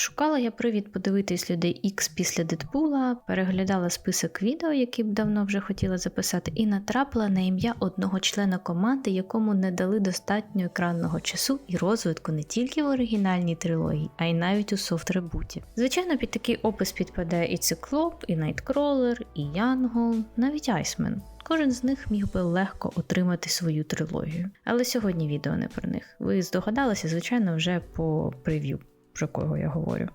Шукала я привід подивитись людей X після Дедпула, переглядала список відео, які б давно вже хотіла записати, і натрапила на ім'я одного члена команди, якому не дали достатньо екранного часу і розвитку не тільки в оригінальній трилогії, а й навіть у софт-ребуті. Звичайно, під такий опис підпадає і Циклоп, і Найткролер, і Янгол, навіть Айсмен. Кожен з них міг би легко отримати свою трилогію. Але сьогодні відео не про них. Ви здогадалися, звичайно, вже по прев'ю, про кого я говорю.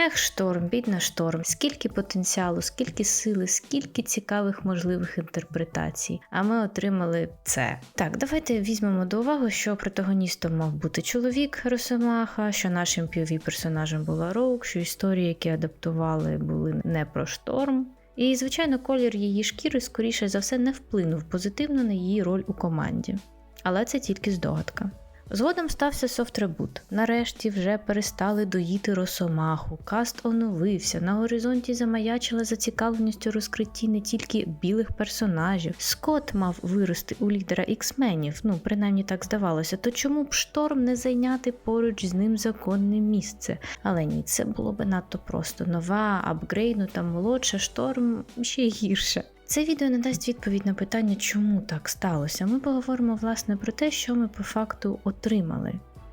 Ех, шторм, бідна шторм, скільки потенціалу, скільки сили, скільки цікавих можливих інтерпретацій. А ми отримали це. Так, давайте візьмемо до уваги, що протагоністом мав бути чоловік Росомаха, що нашим POV персонажем була Роук, що історії, які адаптували, були не про шторм. І, звичайно, колір її шкіри, скоріше за все, не вплинув позитивно на її роль у команді. Але це тільки здогадка. Згодом стався софт-ребут. Нарешті вже перестали доїти росомаху, каст оновився, на горизонті замаячила зацікавленість у розкритті не тільки білих персонажів. Скотт мав вирости у лідера іксменів, ну принаймні так здавалося. То чому б шторм не зайняти поруч з ним законне місце? Але ні, це було би надто просто. Нова, апгрейднута, молодша шторм ще гірше. Це відео не дасть відповідь на питання, чому так сталося. Ми поговоримо власне про те, що ми по факту отримали,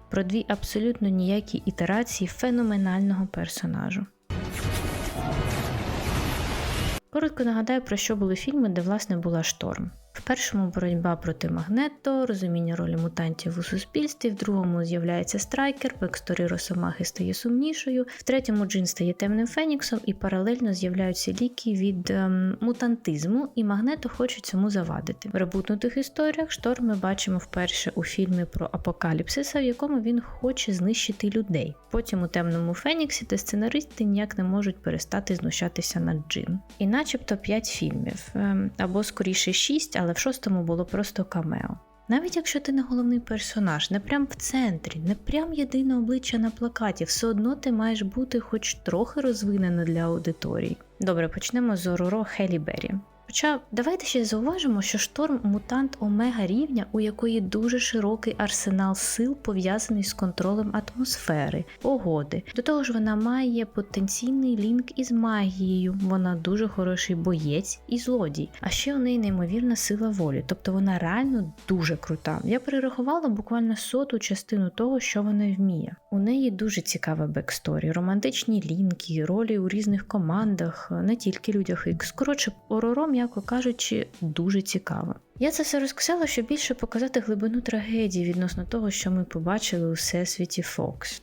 про дві абсолютно ніякі ітерації феноменального персонажу. Коротко нагадаю, про що були фільми, де власне була шторм. В першому боротьба проти Магнето, розуміння ролі мутантів у суспільстві, в другому з'являється страйкер, бексторі Росомахи стає сумнішою, в третьому Джин стає темним феніксом, і паралельно з'являються ліки від ем, мутантизму, і Магнето хоче цьому завадити. В ребутнутих історіях шторм ми бачимо вперше у фільмі про апокаліпсиса, в якому він хоче знищити людей. Потім у темному феніксі, де сценаристи ніяк не можуть перестати знущатися над Джин. І начебто 5 фільмів, ем, або скоріше 6, але в шостому було просто камео. Навіть якщо ти не головний персонаж, не прям в центрі, не прям єдине обличчя на плакаті, все одно ти маєш бути хоч трохи розвинена для аудиторії. Добре, почнемо з Ороро Хелі Беррі. Хоча давайте ще зауважимо, що шторм мутант омега рівня, у якої дуже широкий арсенал сил пов'язаний з контролем атмосфери, погоди. До того ж, вона має потенційний лінк із магією, вона дуже хороший боєць і злодій. А ще у неї неймовірна сила волі, тобто вона реально дуже крута. Я перерахувала буквально соту частину того, що вона вміє. У неї дуже цікава бексторі, романтичні лінки, ролі у різних командах, не тільки людях Ікс. Коротше, Ороро, м'яко кажучи, дуже цікаво. Я це все розказала, щоб більше показати глибину трагедії відносно того, що ми побачили у всесвіті Фокс.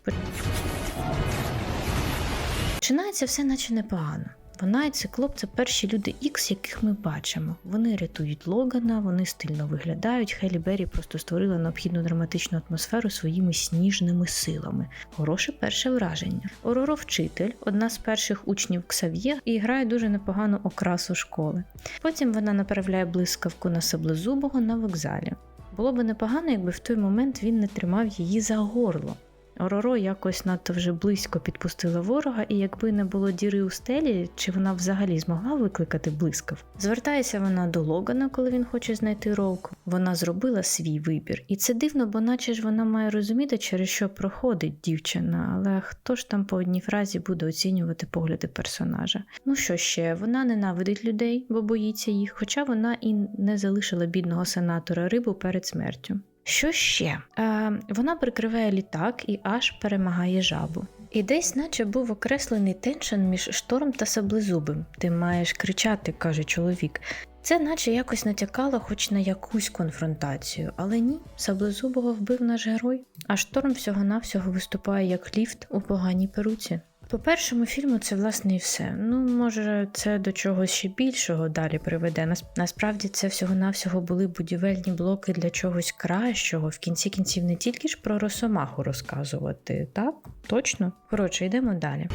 Починається все наче непогано. Вона і циклоп це перші люди Ікс, яких ми бачимо. Вони рятують Логана, вони стильно виглядають. Хелі Беррі просто створила необхідну драматичну атмосферу своїми сніжними силами. Хороше перше враження. Ороро вчитель, одна з перших учнів Ксав'є, і грає дуже непогану окрасу школи. Потім вона направляє блискавку на саблезубого на вокзалі. Було б непогано, якби в той момент він не тримав її за горло. Ороро якось надто вже близько підпустила ворога, і якби не було діри у стелі, чи вона взагалі змогла викликати блискав? Звертається вона до Логана, коли він хоче знайти Роуку. Вона зробила свій вибір, і це дивно, бо наче ж вона має розуміти, через що проходить дівчина, але хто ж там по одній фразі буде оцінювати погляди персонажа? Ну що ще, вона ненавидить людей, бо боїться їх, хоча вона і не залишила бідного сенатора рибу перед смертю. Що ще? Е, Вона прикриває літак і аж перемагає жабу. І десь, наче був окреслений теншн між шторм та саблезубим. Ти маєш кричати, каже чоловік. Це наче якось натякало хоч на якусь конфронтацію, але ні, саблезубого вбив наш герой, а шторм всього-навсього виступає як ліфт у поганій перуці. По першому фільму це власне і все. Ну, може, це до чогось ще більшого далі приведе. Нас- Насправді це всього-навсього були будівельні блоки для чогось кращого. В кінці кінців не тільки ж про Росомаху розказувати, так? Точно? Коротше, йдемо далі.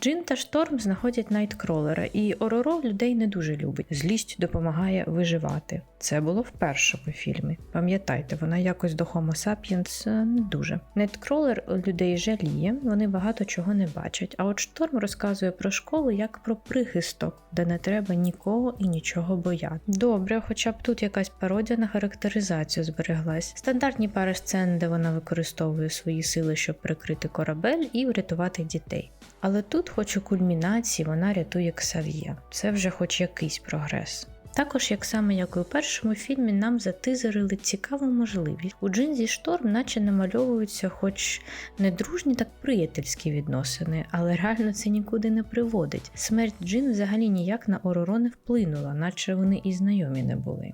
Джин та Шторм знаходять Найткролера, і Ороро людей не дуже любить. Злість допомагає виживати. Це було в першому фільмі. Пам'ятайте, вона якось до Homo sapiens е, не дуже. Неткролер людей жаліє, вони багато чого не бачать. А от шторм розказує про школу як про прихисток, де не треба нікого і нічого бояти. Добре, хоча б тут якась пародія на характеризацію збереглась. Стандартні пари сцен, де вона використовує свої сили, щоб прикрити корабель і врятувати дітей. Але тут, хоч у кульмінації, вона рятує Ксав'є. Це вже хоч якийсь прогрес. Також, як саме як і у першому фільмі, нам затизерили цікаву можливість. У джинзі шторм, наче намальовуються, хоч не дружні, так приятельські відносини, але реально це нікуди не приводить. Смерть Джин взагалі ніяк на Ороро не вплинула, наче вони і знайомі не були.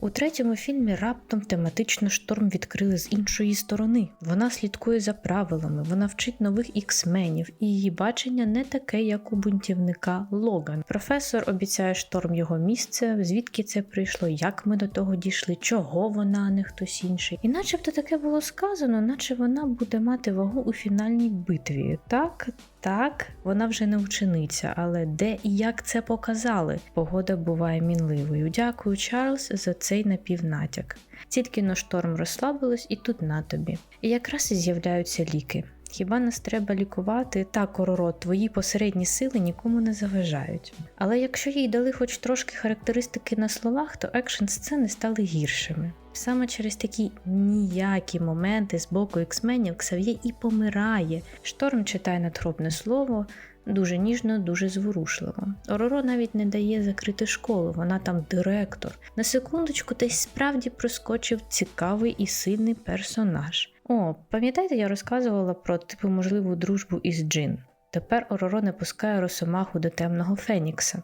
У третьому фільмі раптом тематично шторм відкрили з іншої сторони. Вона слідкує за правилами, вона вчить нових іксменів, і її бачення не таке, як у бунтівника Логан. Професор обіцяє шторм його місце, звідки це прийшло, як ми до того дійшли, чого вона, а не хтось інший. І начебто таке було сказано, наче вона буде мати вагу у фінальній битві. Так, так, вона вже не учениця, але де і як це показали? Погода буває мінливою. Дякую, Чарльз, за цей напівнатяк. Тільки но шторм розслабилась, і тут на тобі. І якраз і з'являються ліки. Хіба нас треба лікувати? Так, Короро, твої посередні сили нікому не заважають. Але якщо їй дали хоч трошки характеристики на словах, то екшн сцени стали гіршими. Саме через такі ніякі моменти з боку іксменів Ксав'є і помирає. Шторм читає надгробне слово. Дуже ніжно, дуже зворушливо. Ороро навіть не дає закрити школу, вона там директор. На секундочку десь справді проскочив цікавий і сильний персонаж. О, пам'ятаєте, я розказувала про типу можливу дружбу із Джин. Тепер Ороро не пускає Росомаху до темного Фенікса.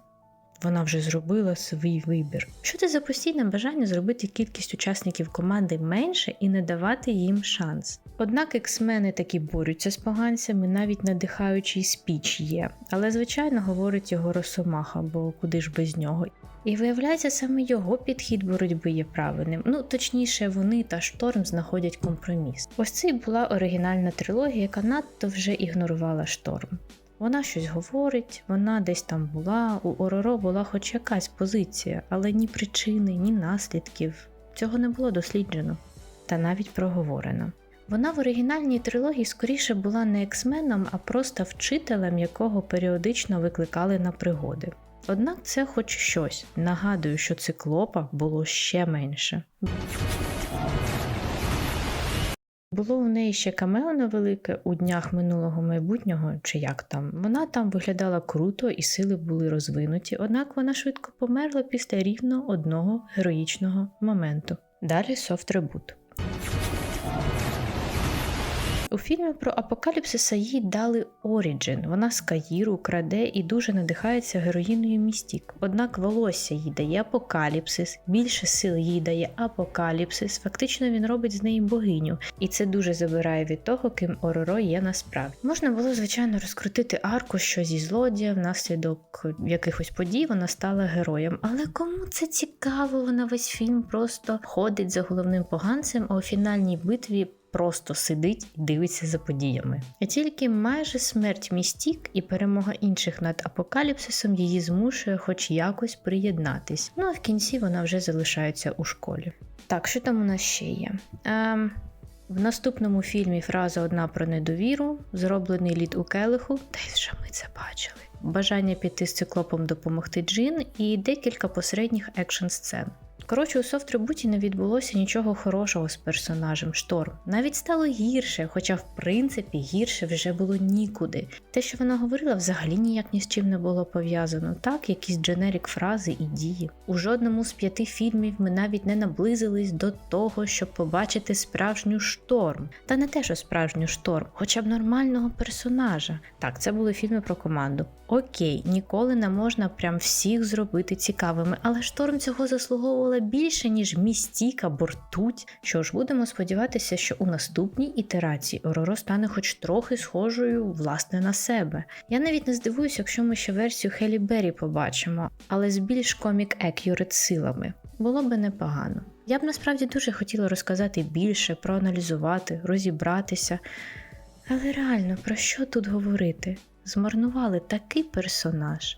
Вона вже зробила свій вибір. Що це за постійне бажання зробити кількість учасників команди менше і не давати їм шанс? Однак ексмени таки борються з поганцями, навіть надихаючий спіч є, але звичайно говорить його Росомаха, бо куди ж без нього. І виявляється, саме його підхід боротьби є правильним. Ну точніше, вони та шторм знаходять компроміс. Ось це й була оригінальна трилогія, яка надто вже ігнорувала шторм. Вона щось говорить, вона десь там була, у Ороро була хоч якась позиція, але ні причини, ні наслідків. Цього не було досліджено та навіть проговорено. Вона в оригінальній трилогії скоріше була не ексменом, а просто вчителем, якого періодично викликали на пригоди. Однак це хоч щось. Нагадую, що циклопа було ще менше. Було у неї ще камео невелике у днях минулого майбутнього, чи як там. Вона там виглядала круто і сили були розвинуті, однак вона швидко померла після рівно одного героїчного моменту. Далі софт ребут. У фільмі про апокаліпсиса їй дали Оріджин. Вона з Каїру краде і дуже надихається героїною Містік. Однак волосся їй дає апокаліпсис, більше сил їй дає апокаліпсис. Фактично він робить з неї богиню, і це дуже забирає від того, ким Ороро є насправді. Можна було, звичайно, розкрутити арку, що зі злодія внаслідок якихось подій вона стала героєм. Але кому це цікаво? Вона весь фільм просто ходить за головним поганцем, а у фінальній битві просто сидить і дивиться за подіями. І тільки майже смерть містік і перемога інших над апокаліпсисом її змушує хоч якось приєднатись. Ну а в кінці вона вже залишається у школі. Так, що там у нас ще є? Ем, в наступному фільмі фраза одна про недовіру, зроблений лід у келиху, та вже ми це бачили. Бажання піти з циклопом допомогти Джин і декілька посередніх екшн сцен. Коротше, у софт-ребуті не відбулося нічого хорошого з персонажем Шторм. Навіть стало гірше, хоча, в принципі, гірше вже було нікуди. Те, що вона говорила, взагалі ніяк ні з чим не було пов'язано. Так, якісь дженерік фрази і дії. У жодному з п'яти фільмів ми навіть не наблизились до того, щоб побачити справжню шторм. Та не те, що справжню шторм, хоча б нормального персонажа. Так, це були фільми про команду. Окей, ніколи не можна прям всіх зробити цікавими, але шторм цього заслуговувала більше, ніж містіка, бортуть. Що ж, будемо сподіватися, що у наступній ітерації Ороро стане хоч трохи схожою власне на себе. Я навіть не здивуюся, якщо ми ще версію Хелі Беррі побачимо, але з більш комік екюрит силами. Було би непогано. Я б насправді дуже хотіла розказати більше, проаналізувати, розібратися. Але реально, про що тут говорити? Змарнували такий персонаж.